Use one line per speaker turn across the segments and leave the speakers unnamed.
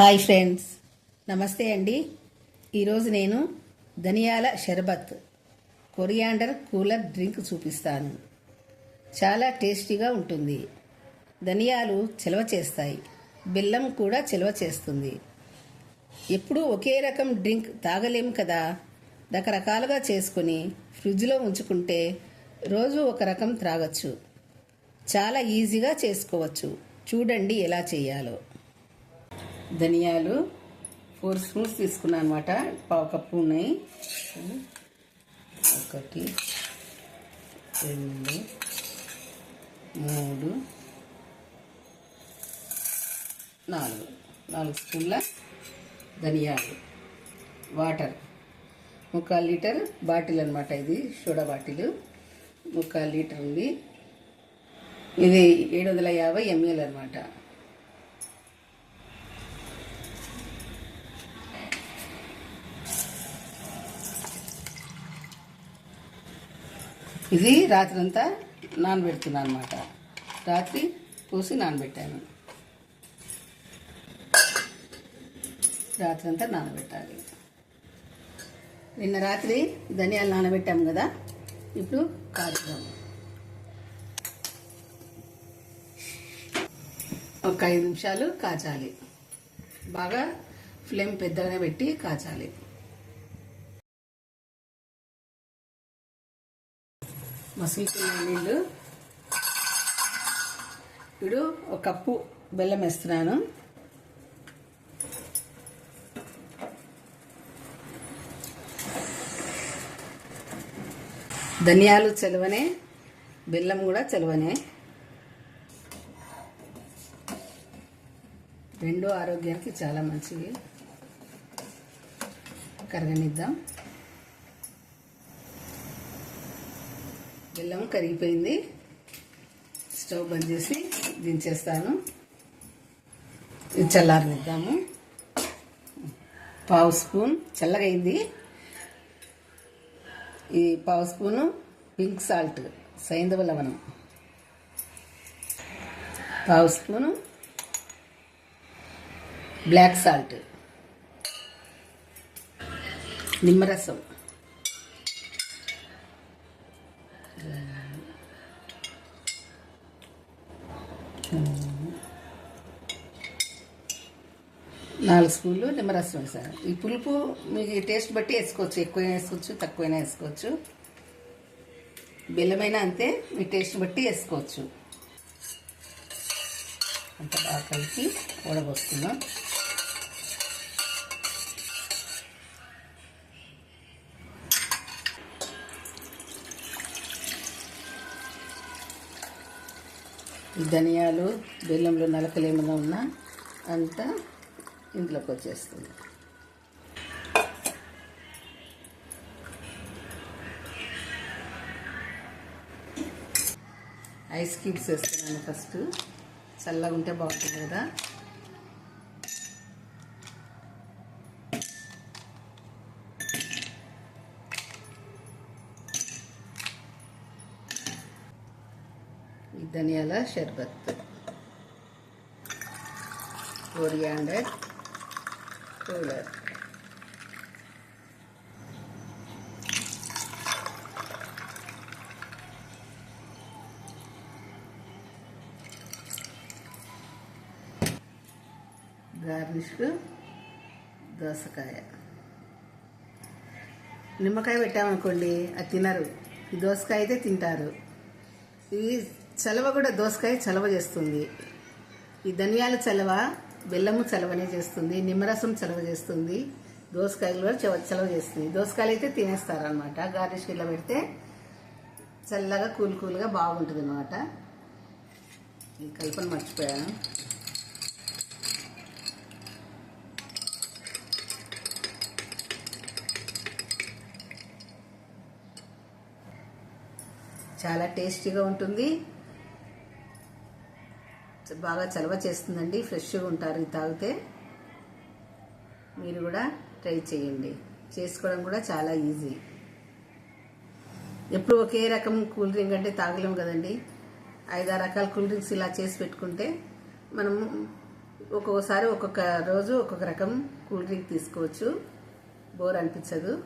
Hi friends. నమస్తే అండి. ఈరోజు నేను ధనియాల షర్బత్ కొరియాండర్ కూలర్ డ్రింక్ చూపిస్తాను. చాలా టేస్టీగా ఉంటుంది. ధనియాలు చెలవ చేస్తాయి. బెల్లం కూడా చెలవ చేస్తుంది. ఎప్పుడూ ఒకే రకం డ్రింక్ తాగలేము కదా? రకరకాలుగా చేసుకొని ఫ్రిడ్జ్లో ఉంచుకుంటే రోజు ఒక రకం త్రాగచ్చు. చాలా ఈజీగా చేసుకోవచ్చు. చూడండి ఎలా చేయాలో. ధనియాలు ఫోర్ స్పూన్స్ తీసుకున్నాను అనమాట పావు కప్పు ఉన్నాయి. ఒకటి రెండు మూడు నాలుగు. నాలుగు స్పూన్ల ధనియాలు. వాటర్. ముక్కాలు లీటర్ బాటిల్ అనమాట ఇది సోడా బాటిల్. ముక్కాలు లీటర్ ఉంది. ఇది ఏడు వందల యాభై ఎంఎల్ అనమాట ఇది రాత్రంతా నానబెడుతున్నాను అనమాట రాత్రి పూసి నానబెట్టాను. రాత్రి అంతా నానబెట్టాలి. నిన్న రాత్రి ధనియాలు నానబెట్టాము కదా ఇప్పుడు కాచుదాం ఒక ఐదు నిమిషాలు కాచాలి బాగా ఫ్లేమ్ పెద్దగానే పెట్టి కాచాలి మసులుతున్న నీళ్ళు. ఇప్పుడు ఒక కప్పు బెల్లం వేస్తున్నాను. ధనియాలు చలవనే బెల్లం కూడా చలవనే. రెండు ఆరోగ్యానికి చాలా మంచివి. కరగనిద్దాం. బెల్లం కరిగిపోయింది. స్టవ్ బంద్ చేసి దించేస్తాను. ఇది చల్లారనిద్దాము. పావు స్పూన్ చల్లగైంది. ఈ పావు స్పూను పింక్ సాల్ట్ సైంధవ లవణం. పావు స్పూను బ్లాక్ సాల్ట్. నిమ్మరసం. నాలుగు స్పూన్లు నిమ్మరసం వేసాను. ఈ పులుపు మీకు టేస్ట్ బట్టి వేసుకోవచ్చు. ఎక్కువైనా వేసుకోవచ్చు తక్కువైనా వేసుకోవచ్చు. బెల్లమైనా అంతే మీ టేస్ట్ బట్టి వేసుకోవచ్చు. అంత బాగా కలిపి వడగొస్తున్నాం ఈ ధనియాలు బెల్లంలో నలకలు ఏమైనా ఉన్నా అంతా ఇంట్లోకి వచ్చేస్తుంది. ఐస్ క్యూబ్స్ వేస్తున్నాను ఫస్ట్. చల్లగా ఉంటే బాగుంటుంది కదా. ధనియాల షర్బత్. Coriander cooler. గార్నిష్ దోసకాయ. నిమ్మకాయ పెట్టామనుకోండి అది తినరు. ఈ దోసకాయ అయితే తింటారు. ఇవి చలవ కూడా దోసకాయ చలవ చేస్తుంది. ఈ ధనియాల చలవ బెల్లము చలవనే చేస్తుంది నిమ్మరసం చలవ చేస్తుంది దోసకాయలు కూడా చలవ చేస్తుంది. దోసకాయలు అయితే తినేస్తారు అనమాట గార్నిష్ ఇలా పెడితే చల్లగా కూల్ కూల్గా బాగుంటుంది అనమాట ఈ కల్పన మర్చిపోయాను. చాలా టేస్టీగా ఉంటుంది. బాగా చలవ చేస్తుందండి ఫ్రెష్గా ఉంటారు ఇది తాగితే. మీరు కూడా ట్రై చేయండి. చేసుకోవడం కూడా చాలా ఈజీ. ఎప్పుడు ఒకే రకం కూల్ డ్రింక్ అంటే తాగలేము కదండి. ఐదారు రకాల కూల్ డ్రింక్స్ ఇలా చేసి పెట్టుకుంటే మనము ఒక్కొక్కసారి ఒక్కొక్క రోజు ఒక్కొక్క రకం కూల్ డ్రింక్ తీసుకోవచ్చు. బోర్ అనిపించదు.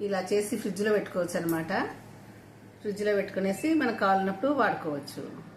ఇలా చేసి ఫ్రిడ్జ్లో పెట్టుకోవచ్చు అనమాట ఫ్రిడ్జ్లో పెట్టుకునేసి మనకు కావాలన్నప్పుడు వాడుకోవచ్చు.